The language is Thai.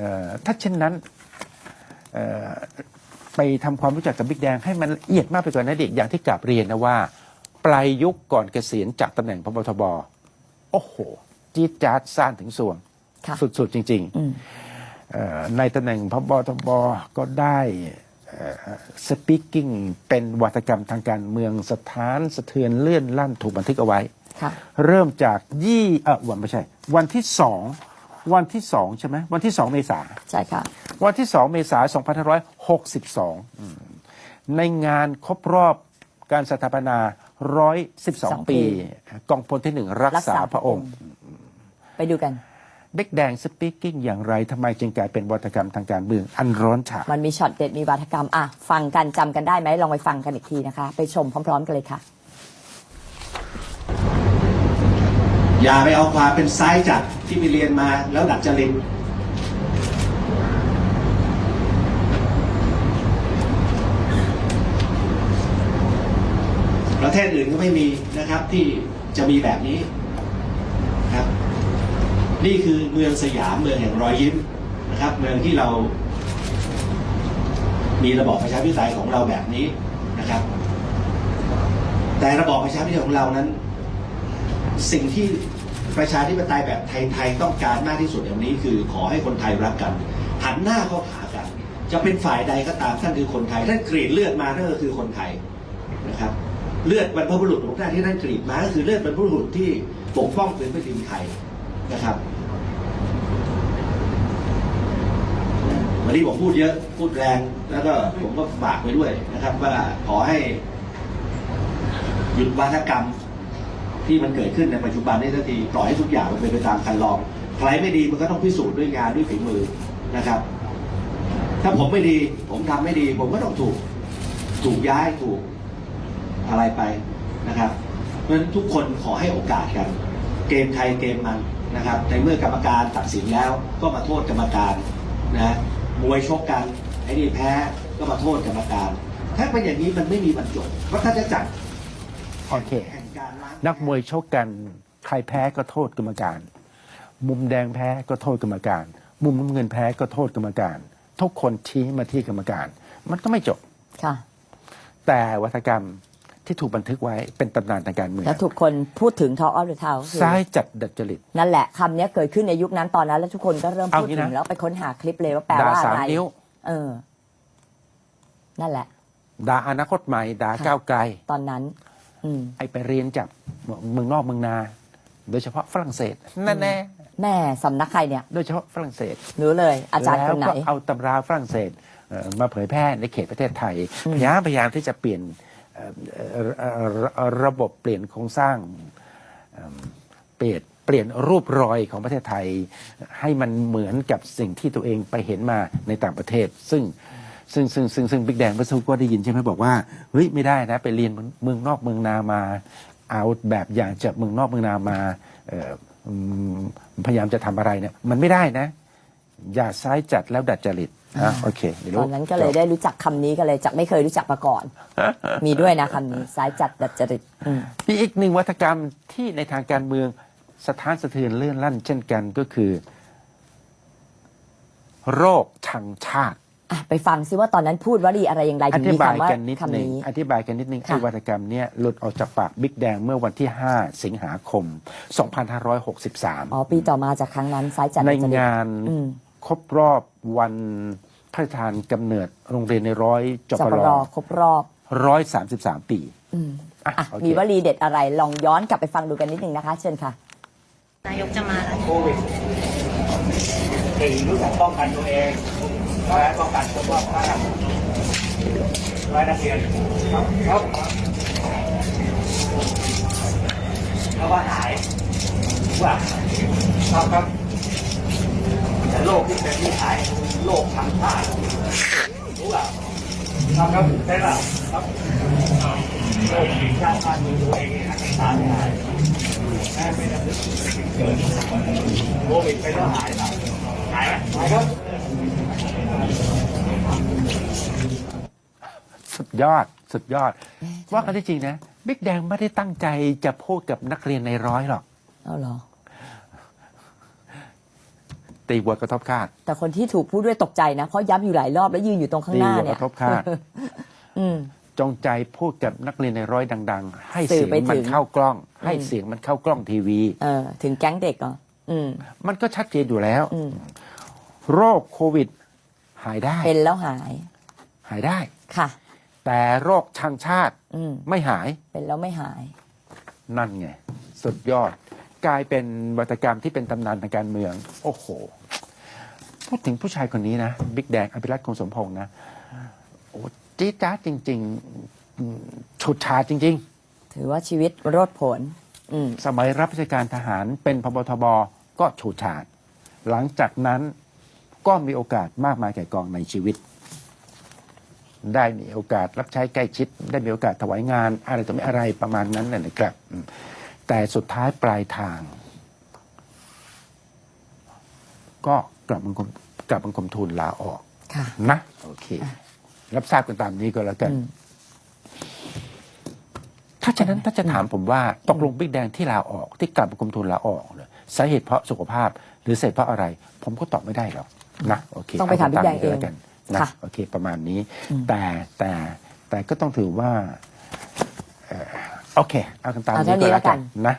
เอ่อถ้าเช่นนั้นเอ่อไปทำความรู้จักกับบิ๊กแดงให้มันละเอียดมากไปกว่านั้นอีกอย่างที่กลับเรียนนะว่า ปลายยุคก่อนเกษียณจากตำแหน่งพบทบโอ้โห จี๊ดจ๊าดซ่านถึงสวงค่ะสุดๆ จริงอืมๆเอ่อในตำแหน่งพบทบก็ได้สปีกกิ้งเป็นวัตกรรมทางการเมืองสถานสะเทือนเลื่อนลั่นถูกบันทึกเอาไว้ค่ะเริ่มจากยี่เออวันไม่ใช่ วันที่สอง วันที่สองใช่ไหมวันที่สองเมษาใช่ค่ะวันที่สองเมษายน2562อืมในงานครบรอบการสถาปนา112ปี กองพลที่หนึ่งรักษาพระองค์ ไปดูกันเด็กแดงสปีกกิ้งอย่างไรทำไมจึงกลายเป็นวัฒกรรมทางการเมืองอันร้อนฉามันมีช็อตเด็ดมีวาทกรรมอะฟังกันจำกันได้ไหมลองไปฟังกันอีกทีนะคะ ไปชมพร้อม ๆ กันเลยค่ะ อย่าไปเอาความเป็นไซส์จัดที่ไปเรียนมาแล้วดัดจริตประเทศอื่นก็ไม่มีนะครับที่จะมีแบบนี้ครับ นี่คือเมืองสยามเมืองแห่งรอยยิ้มนะครับ เมืองที่เรา มีระบอบประชาธิปไตยของเราแบบนี้นะครับ แต่ระบอบประชาธิปไตยของเรานั้น สิ่งที่ประชาธิปไตยแบบไทยๆต้องการมากที่สุดอย่างนี้คือ ขอให้คนไทยรักกัน หันหน้าเข้าหากัน จะเป็นฝ่ายใดก็ตามท่านคือคนไทยท่านกรีดเลือดมานั่นก็คือคนไทยนะครับเลือดบรรพบุรุษของท่านที่ท่านกรีดมาก็คือเลือดบรรพบุรุษที่ปกป้องผืนแผ่นดินไทยนะครับวันนี้ผมพูดเยอะพูดแรงแล้วก็ผมก็ฝากไปด้วยนะครับ ว่าขอให้หยุดวัฒกรรม ที่มันเกิดขึ้นในปัจจุบันนี้ทันทีปล่อยให้ทุกอย่างมันเป็นไปตามคันลองใครไม่ดีมันก็ต้องพิสูจน์ด้วยงานด้วยฝีมือนะครับ ถ้าผมไม่ดี ผมทำไม่ดี ผมก็ต้องถูกถูกย้ายถูกอะไรไปนะครับเพราะฉะนั้นทุกคนขอให้โอกาสกัน เกมใครเกมมันนะครับ ในเมื่อกรรมการตัดสินแล้วก็มาโทษกรรมการนะมวยชกกันไอ้นี่แพ้ก็มาโทษกรรมการ ถ้าเป็นอย่างนี้มันไม่มีบรรจบเพราะถ้าจะจัดโอเค แห่งการล้างนักมวยชกกันใครแพ้ก็โทษกรรมการ มุมแดงแพ้ก็โทษกรรมการ มุมน้ำเงินแพ้ก็โทษกรรมการ ทุกคนชี้มาที่กรรมการ มันก็ไม่จบค่ะ แต่วัฒกรรมที่ถูกบันทึกไว้เป็นตำนานทางการเมืองแล้วถูกคนพูดถึง Talk of the Town คือซ้ายจัดดัดจริต นั่นแหละคำนี้เกิดขึ้นในยุคนั้นตอนนั้น แล้วทุกคนก็เริ่มเอาพูดงี้ถึนะงแล้วไปค้นหาคลิปเลยว่าแปลด่าว่าสาอะมไรนิ้วเออ นั่นแหละด่าอนาคตใหม่ด่าค่ะก้าวไกล ตอนนั้นอืม ไอไปเรียนจากเมืองนอกเมืองนา โดยเฉพาะฝรั่งเศสนั่นแน่แม่สำนักใครเนี่ย โดยเฉพาะฝรั่งเศสรู้เลย อาจารย์คนไหนแล้วก็เอาตำราฝรั่งเศสเอ่อมาเผยแพร่ในเขตประเทศไทยอืมพยายามพยายามที่จะเปลี่ยนเอ่อเอ่อเอ่อเอ่อระบบเปลี่ยนโครงสร้างเอิ่มเปลี่ยนเปลี่ยนรูปรอยของประเทศไทย ให้มันเหมือนกับสิ่งที่ตัวเองไปเห็นมาในต่างประเทศ ซึ่ง ซึ่งซึ่งซึ่งซึ่งบิ๊กแดงพระสุก็ได้ยินใช่ไหมบอกว่าเฮ้ยไม่ได้นะไปเรียนเมืองนอกเมืองนามา เอาแบบอย่างจากเมืองนอกเมืองนามาเอ่ออืมพยายามจะทำอะไรเนี่ยมันไม่ได้นะ อย่าซ้ายจัดแล้วดัดจริตอะโอเคเดี๋ยว ตอนนั้นก็เลยได้รู้จักคำนี้ก็เลยจากไม่เคยรู้จักมาก่อน มีด้วยนะคำนี้ซ้ายจัดดัดจริตอืม มีอีกหนึ่งวัฒกรรมที่ในทางการเมืองสถานสะเทือนเลื่อนลั่นเช่นกันก็คือ โรคทางชาติ อะไปฟังซิว่าตอนนั้นพูดวลีอะไรอย่างไรอถึงธิมีบายคำว่ากันนิดหคำนึ่งนี้ อธิบายกันนิดหนึ่งค่ะ ไอ้วัฒกรรมเนี้ยหลุดออกจากปากบิ๊กแดงเมื่อวันที่ 5 สิงหาคมอ๋อ2563ปีต่อมาจากครั้งนั้นซ้ายจัดในดัดจริต งานอืม ครบรอบวันพระราชทานกำเนิดโรงเรียนในร้อยจจปปรรครบรอบร้อยสามสิบสามปีอืมอะอะโอเค มีวลีเด็ดอะไรลองย้อนกลับไปฟังดูกันนิดหนึ่งนะคะ เชิญค่ะ นายกจะมาแล้ว โควิดหนึ่งรู้จักป้องกันตัวเอง และป้องกันสุขภาพร่างกายและนักเรียนครับครับแล้วก็หายว่าครับครับแต่โรคที่เป็นที่หายโรคทางชาติรู้เปล่าครับครับใช่เปล่าครับโรคที่ชาติบ้านเมืองตัวเองเนี่ยรักษาไม่หายแม่ไม่ได้เกิดโควิดไปแล้วหายเปล่าหายไหมหายครับ สุดยอดสุดยอด ว่ากันที่จริงนะบิ๊กแดงไม่ได้ตั้งใจจะพูดกับนักเรียนในร้อยหรอกเอาเหรอ ตีวัวกระทบคาด แต่คนที่ถูกพูดด้วยตกใจนะ เพราะย้ำอยู่หลายรอบแล้วยืนอยู่ตรงข้างตีหน้าวัวเนี่กยระทบคาดอืมจงใจพูดกับนักเรียนในร้อยดัง ๆ ให้สื่เสีอยงไปมันถึงเข้ากล้อง ให้อืมเสียงมันเข้ากล้องทีวีเออถึงแก๊งเด็กเหรออืมมันก็ชัดเจนอยู่แล้วอืมโรคโควิด หายได้ เป็นแล้วหาย หายได้ ค่ะ แต่โรคทางชาติอืมไม่หายเป็นแล้วไม่หาย นั่นไง สุดยอด กลายเป็นวัตกรรมที่เป็นตำนานทางการเมือง โอ้โห พูดถึงผู้ชายคนนี้นะ บิ๊กแดงอภิรัตคงสมพงษ์นะ โอ้จี๊ดจ้าดจริงๆอืมฉุดฉาดจริงถือว่าชีวิตโรดผล อืมๆสมัยรับราชการทหารเป็นพบทบก็ฉูดฉาด หลังจากนั้น ก็มีโอกาสมากมายแก่กองในชีวิต ได้มีโอกาสรับใช้ใกล้ชิด ได้มีโอกาสถวายงาน อะไรต่อไม่อะไรประมาณนั้นน่ะนะครับอืมแต่สุดท้ายปลายทาง ก็กลับบังคมกลับบังคมทูลลาออกค่ะนะโอเค รับทราบกันตามนี้ก็แล้วกันอืมถ้าฉะนั้นถ้าจะถามผมว่าตกลงบิ๊กแดงที่ลาออก ที่กลับบังคมทูลลาออกเนี่ยสาเหตุเพราะสุขภาพ หรือสาเหตุเพราะอะไร ผมก็ตอบไม่ได้หรอก นะโอเคต้องไปถามเบิ๊กแดงนี้ล้วกันนะค่ะโอเคประมาณนี้อืมแต่แต่แต่ก็ต้องถือว่าเอ่อโอเค เอากันตามเอานี้เท่านี้ก็แล้วกันแล้วกันนะ